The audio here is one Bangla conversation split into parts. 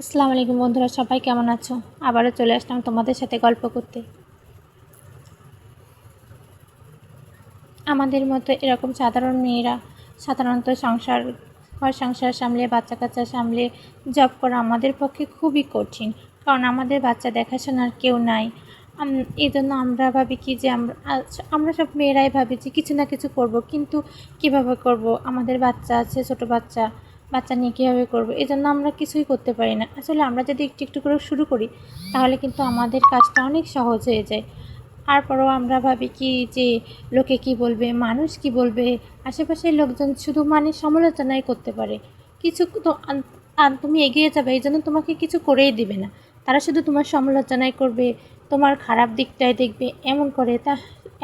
আসসালামু আলাইকুম বন্ধুরা, সবাই কেমন আছো? আবারও চলে আসলাম তোমাদের সাথে গল্প করতে। আমাদের মতো এরকম সাধারণ মেয়েরা সাধারণত সংসার, ঘর সংসার সামলে, বাচ্চা কাচ্চা সামলে জব করা আমাদের পক্ষে খুবই কঠিন। কারণ আমাদের বাচ্চা দেখাশোনার কেউ নাই। এই জন্য আমরা ভাবি কি যে আমরা আমরা সব মেয়েরাই ভাবি যে কিছু না কিছু করব, কিন্তু কীভাবে করব? আমাদের বাচ্চা আছে, ছোট বাচ্চা। বাচ্চা নিয়ে কীভাবে করব? এই জন্য আমরা কিছুই করতে পারি না। আসলে আমরা যদি একটু একটু করে শুরু করি, তাহলে কিন্তু আমাদের কাজটা অনেক সহজ হয়ে যায়। তারপরেও আমরা ভাবি কি যে, লোকে কি বলবে? মানুষ কি বলবে? আশেপাশের লোকজন শুধু মানে সমালোচনাই করতে পারে। কিছু তো তুমি এগিয়ে যাবে এই জন্য তোমাকে কিছু করেই দিবে না। তারা শুধু তোমার সমালোচনাই করবে, তোমার খারাপ দিকটাই দেখবে, এমন করে তা,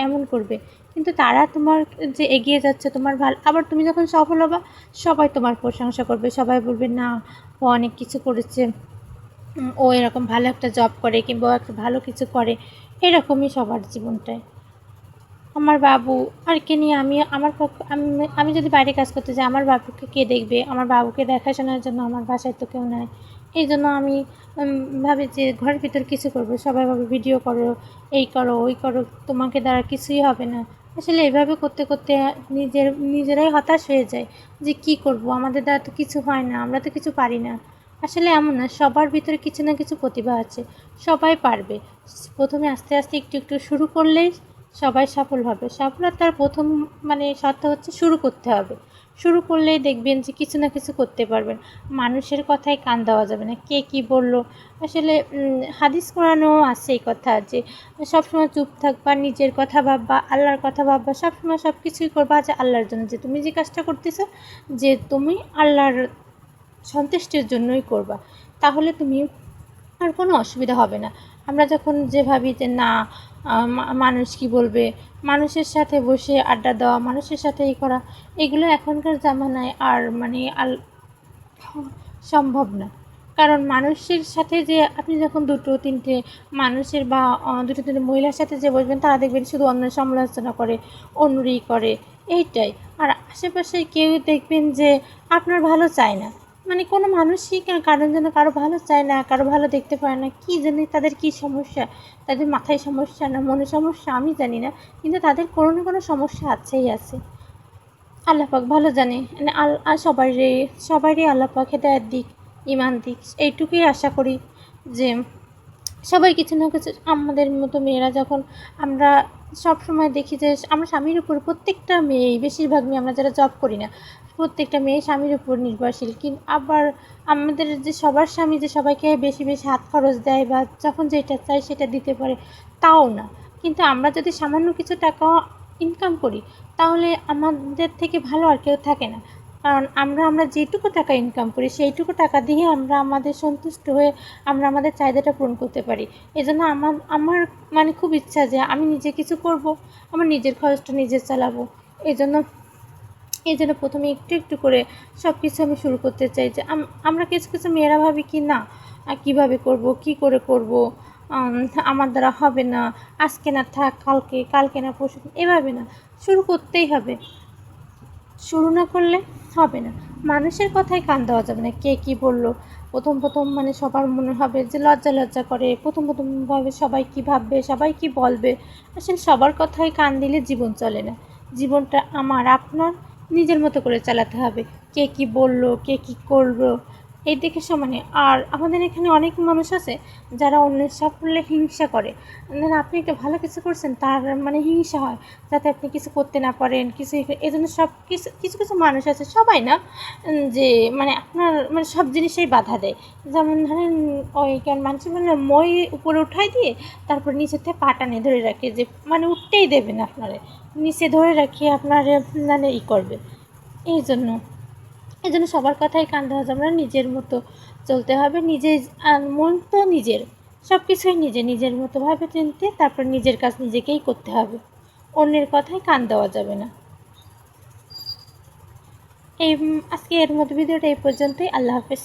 এমন করবে। কিন্তু তারা তোমার যে এগিয়ে যাচ্ছে, তোমার ভালো, আবার তুমি যখন সফল হবা, সবাই তোমার প্রশংসা করবে। সবাই বলবে, না, ও অনেক কিছু করেছে। ও এরকম ভালো একটা জব করে কিংবা একটা ভালো কিছু করে। এরকমই সবার জীবনটায় আমার বাবু, আর কে নিয়ে আমি, আমার পক্ষ, আমি আমি যদি বাইরে কাজ করতে যাই, আমার বাবুকে কে দেখবে? আমার বাবুকে দেখাশোনার জন্য আমার বাসায় তো কেউ নাই। এই জন্য আমি ভাবি যে ঘরের ভিতর কিছু করব। সবাই ভাবে, ভিডিও করো, এই করো, ওই করো। তোমাকে দ্বারা কিছুই হবে না। আসলে এভাবে করতে করতে নিজের, নিজেরাই হতাশ হয়ে যায় যে কি করব? আমাদের দ্বারা তো কিছু হয় না, আমরা তো কিছু পারি না। আসলে এমন না, সবার ভিতরে কিছু না কিছু প্রতিভা আছে, সবাই পারবে। প্রথমে আস্তে আস্তে একটু একটু শুরু করলেই সবাই সফল হবে। সফলতার প্রথম মানে শর্ত হচ্ছে শুরু করতে হবে। শুরু করলেই দেখবেন যে কিছু না কিছু করতে পারবেন। মানুষের কথায় কান দেওয়া যাবে না, কে কি বলল? আসলে হাদিস কোরআনও আছে এই কথা যে, সবসময় চুপ থাকবা নিজের কথা ভাববা আল্লাহর কথা ভাববা সবসময় সব কিছুই করবা যে আল্লাহর জন্য। যে তুমি যে কাজটা করতেছো, যে তুমি আল্লাহর সন্তুষ্টির জন্যই করবা। তাহলে তুমি আর কোনো অসুবিধা হবে না। আমরা যখন যে ভাবি যে না মানুষ কি বলবে? মানুষের সাথে বসে আড্ডা দেওয়া, মানুষের সাথে এই করা, এগুলো এখনকার জামানায় আর মানে আল, সম্ভব না। কারণ মানুষের সাথে যে আপনি যখন দুটো, তিনটে মানুষের বা দুটো, তিনটে মহিলার সাথে যে বসবেন, তারা দেখবেন শুধু অন্য সমালোচনা করে, অন্যরই করে, এইটাই। আর আশেপাশে কেউ দেখবেন যে আপনার ভালো চায় না। মানে কোনো মানুষই কারণ যেন কারও ভালো চায় না, কারও ভালো দেখতে পায় না, কী জানি তাদের কি সমস্যা, তাদের মাথায় সমস্যা না, মনে সমস্যা আমি জানি না, কিন্তু তাদের কোনো না কোনো সমস্যা আছেই, আছে। আল্লাপাক ভালো জানে মানে আর সবারই সবারই আল্লাপাক হেদায়াত দিক ইমান দিক, এইটুকুই আশা করি যে সবাই কিছু না কিছু আমাদের মতো মেয়েরা যখন আমরা সব সময় দেখি যে আমরা স্বামীর উপর প্রত্যেকটা মেয়েই, বেশিরভাগ মেয়ে আমরা যারা জব করি না, প্রত্যেকটা মেয়ে স্বামীর উপর নির্ভরশীল। কিন্তু আবার আমাদের যে সবার স্বামী যে সবাইকে বেশি বেশি হাত খরচ দেয় বা যখন যেটা চাই সেটা দিতে পারে, তাও না। কিন্তু আমরা যদি সামান্য কিছু টাকা ইনকাম করি, তাহলে আমাদের থেকে ভালো আর কেউ থাকে না। কারণ আমরা আমরা যেটুকু টাকা ইনকাম করি, সেইটুকু টাকা দিয়ে আমরা আমাদের সন্তুষ্ট হয়ে আমরা আমাদের চাহিদাটা পূরণ করতে পারি। এই জন্য আমার আমার মানে খুব ইচ্ছা যে আমি নিজে কিছু করব, আমার নিজের খরচটা নিজে চালাবো। এই জন্য এই জন্য প্রথমে একটু একটু করে সব কিছু আমি শুরু করতে চাই যে আম- আমরা কিছু কিছু মেয়েরা ভাবি কি, না কীভাবে করব, কি করে করব? আমার দ্বারা হবে না। আজকে না থাক, কালকে কালকে না পরশু এভাবে না, শুরু করতেই হবে। শুরু না করলে হবে না। মানুষের কথায় কান দেওয়া যাবে না, কে কি বলল। প্রথম প্রথম মানে সবার মনে হবে যে লজ্জা লজ্জা করে। প্রথম প্রথম ভাবে সবাই কি ভাববে, সবাই কি বলবে। আসলে সবার কথায় কান দিলে জীবন চলে না। জীবনটা আমার, আপনার নিজের মতো করে চালাতে হবে। কে কি বলল, কে কি করল। এই দেখে সমানে। আর আমাদের এখানে অনেক মানুষ আছে যারা অন্যের সাফল্যে হিংসা করে। মানে আপনি একটা ভালো কিছু করছেন, তার মানে হিংসা হয়, যাতে আপনি কিছু করতে না পারেন, কিছু এই জন্য সব কিছু কিছু কিছু মানুষ আছে, সবাই না যে মানে আপনার মানে সব জিনিসেই বাধা দেয়। যেমন ধরেন ওই কেন মানুষের মানে মই উপরে উঠাই দিয়ে তারপর নিচের থেকে পা টানে ধরে রাখে, যে মানে উঠতেই দেবেন আপনারে। নিচে ধরে রাখিয়ে আপনার মানে ই করবে। এই জন্য। এই জন্য সবার কথাই কান দেওয়া যাবে না, নিজের মতো চলতে হবে। নিজে মন তো নিজের। সব কিছুই নিজে, নিজের মতোভাবে চিনতে তারপর নিজের কাজ নিজেকেই করতে হবে। অন্যের কথায় কান দেওয়া যাবে না। এই, আজকে এর মতো ভিডিওটা এই পর্যন্তই। আল্লাহ হাফেজ।